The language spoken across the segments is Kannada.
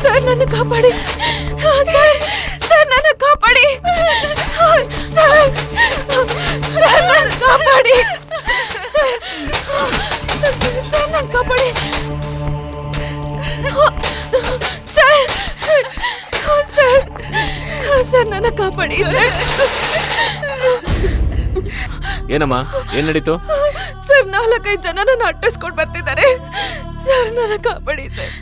ಸರ್ ನನ್ನ ಕಾಪಾಡಿ ಸರ್ ಸರ್ ನನ್ನ ಕಾಪಾಡಿ ಸರ್ ಸರ್ ನನ್ನ ಕಾಪಾಡಿ ಸರ್ ಸರ್ ನನ್ನ ಕಾಪಾಡಿ ಸರ್ ಸರ್ ಸರ್ ನನ್ನ ಕಾಪಾಡಿ ಸರ್ ಏನಮ್ಮ? ಏನ್ ನಡೀತು? ಸರ್, ನಾಲ್ಕೈದು ಜನ ನನ್ನ ಅಟ್ಟಿಸ್ಕೊಂಡು ಬರ್ತಿದ್ದಾರೆ. ಸರ್, ನನ್ನ ಕಾಪಾಡಿ, ಸರ್.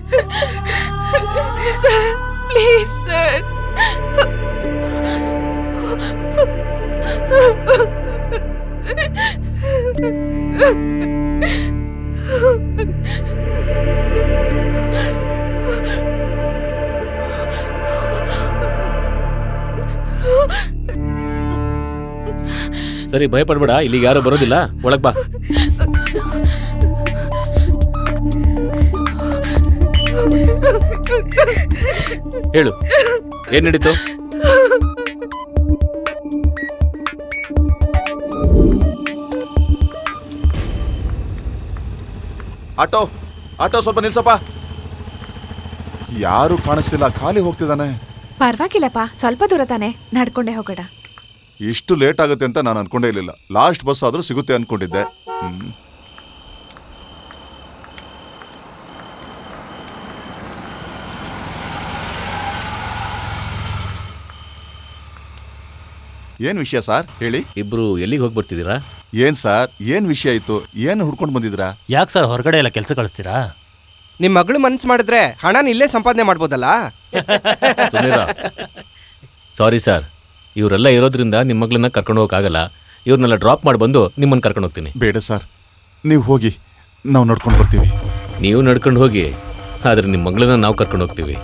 Sir, please, sir. ಸರಿ ಭಯಪಡಬೇಡ ಇಲ್ಲಿಗೆ ಯಾರು ಬರೋದಿಲ್ಲ. ಒಳಗ್ ಬಾ. ಹೇಳು ಏನ್ ನಡೀತು? ಆಟೋ ಆಟೋ ಸ್ವಲ್ಪ ನಿಲ್ಸಪ್ಪ. ಯಾರು ಕಾಣಿಸ್ತಿಲ್ಲ ಖಾಲಿ ಹೋಗ್ತಿದ್ದಾನೆ. ಪರವಾಗಿಲ್ಲಪ್ಪ ಸ್ವಲ್ಪ ದೂರ ತಾನೆ ನಡ್ಕೊಂಡೆ ಹೋಗೋಣ. ಇಷ್ಟು ಲೇಟ್ ಆಗುತ್ತೆ ಅಂತ ನಾನು ಅನ್ಕೊಂಡೇ ಇರಲಿಲ್ಲ. ಲಾಸ್ಟ್ ಬಸ್ ಆದರೂ ಸಿಗುತ್ತೆ ಅನ್ಕೊಂಡಿದ್ದೆ. ಹ್ಮ್. ಏನ್ ವಿಷಯ ಸರ್? ಹೇಳಿ. ಇಬ್ರು ಎಲ್ಲಿಗೆ ಹೋಗಿ ಬರ್ತಿದ್ದೀರಾ ಏನ್ ಸರ್? ಏನ್ ವಿಷಯ ಇತ್ತು? ಏನ್ ಹುಡ್ಕೊಂಡು ಬಂದಿದ್ರಾ ಯಾಕೆ ಸರ್ ಹೊರಗಡೆ ಎಲ್ಲ ಕೆಲಸ ಕಳಿಸ್ತೀರಾ? ನಿಮ್ ಮಗಳು ಮನ್ಸು ಮಾಡಿದ್ರೆ ಹಣನ ಇಲ್ಲೇ ಸಂಪಾದನೆ ಮಾಡ್ಬೋದಲ್ಲ? Sorry sir. ಇವರೆಲ್ಲ ಇರೋದ್ರಿಂದ ನಿಮ್ಮ ಮಗಳನ್ನ ಕರ್ಕೊಂಡು ಹೋಗಕ್ಕಾಗಲ್ಲ ಇವ್ರನ್ನೆಲ್ಲ ಡ್ರಾಪ್ ಮಾಡಿ ಬಂದು ನಿಮ್ಮನ್ನು ಕರ್ಕೊಂಡು ಹೋಗ್ತೀನಿ ಬೇಡ ಸರ್ ನೀವು ಹೋಗಿ ನಾವು ನೋಡ್ಕೊಂಡು ಬರ್ತೀವಿ ನೀವು ನಡ್ಕೊಂಡು ಹೋಗಿ ಆದ್ರೆ ನಿಮ್ಮ ಮಗಳನ್ನ ನಾವು ಕರ್ಕೊಂಡು ಹೋಗ್ತೀವಿ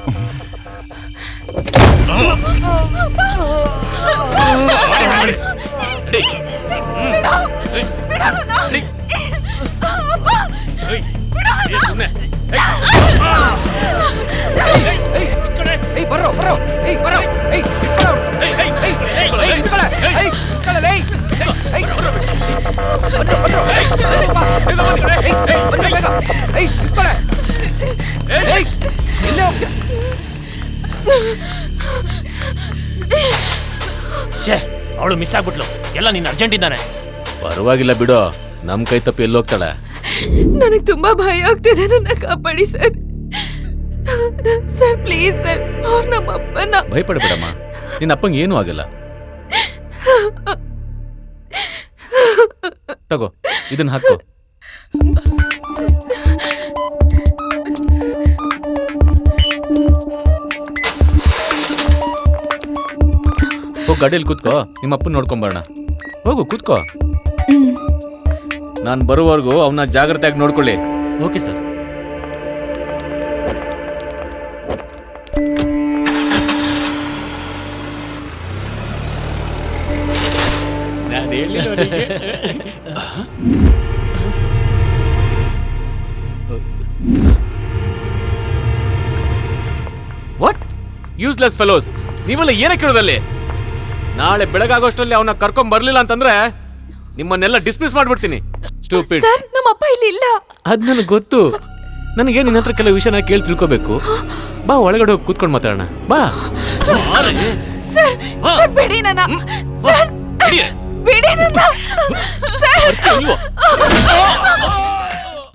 ಛೇ ಅವಳು ಮಿಸ್ ಆಗ್ಬಿಟ್ಲು. ಎಲ್ಲ ನಿನ್ನ ಅರ್ಜೆಂಟ್ ಇದ್ದಾನೆ. ಪರವಾಗಿಲ್ಲ ಬಿಡು. ನಮ್ ಕೈ ತಪ್ಪಿ ಎಲ್ಲಿ ಹೋಗ್ತಾಳೆ? ನನಗೆ ತುಂಬಾ ಭಯ ಆಗ್ತಿದೆ ನನ್ನ ಕಾಪಾಡಿ ಸರ್. Sir please sir. ಅವ್ರು ನಮ್ಮ ಅಪ್ಪನ. ಭಯಪಡಬೇಡಮ್ಮ ನಿನ್ನ ಅಪ್ಪಂಗೆ ಏನೂ ಆಗಲ್ಲ. ತಗೋ ಇದನ್ನ ಹಾಕೋ. ಹೋಗಿ ಗಾಡಿಯಲ್ಲಿ ಕೂತ್ಕೋ. ನಿಮ್ಮ ಅಪ್ಪನ ನೋಡ್ಕೊಂಬರೋಣ ಹೋಗು ಕೂತ್ಕೋ. ನಾನು ಬರುವವರೆಗೂ ಅವನ್ನ ಜಾಗ್ರತೆಯಾಗಿ ನೋಡ್ಕೊಳ್ಳಿ. Okay sir. What useless fellows ನೀವೆಲ್ಲ ಏನಕ್ಕೆ ಇರೋದಲ್ಲಿ ನಾಳೆ ಬೆಳಗಾಗೋಷ್ಟರಲ್ಲಿ ಅವನ ಕರ್ಕೊಂಡ್ ಬರ್ಲಿಲ್ಲ ಅಂತಂದ್ರೆ ನಿಮ್ಮನ್ನೆಲ್ಲ ಡಿಸ್ಮಿಸ್ ಮಾಡ್ಬಿಡ್ತೀನಿ. ಸ್ಟೂಪಿಡ್ ಸರ್ ನಮ್ಮ ಅಪ್ಪ ಇಲ್ಲಿ ಇಲ್ಲ. ಅದ್ ನನಗೆ ಗೊತ್ತು. ನನಗೆ ನಿನ್ನ ಹತ್ರ ಕೆಲವು ವಿಷಯನ ಕೇಳಿ ತಿಳ್ಕೋಬೇಕು? ಬಾ ಒಳಗಡೆ ಹೋಗಿ ಕೂತ್ಕೊಂಡು ಮಾತಾಡೋಣ. ಬಾ. ಸರ್ ಸರ್ ಬಿಡಿ ನನ್ನ. ಸರ್ ಬಿಡಿ. ನನ್ನ. ಸರ್?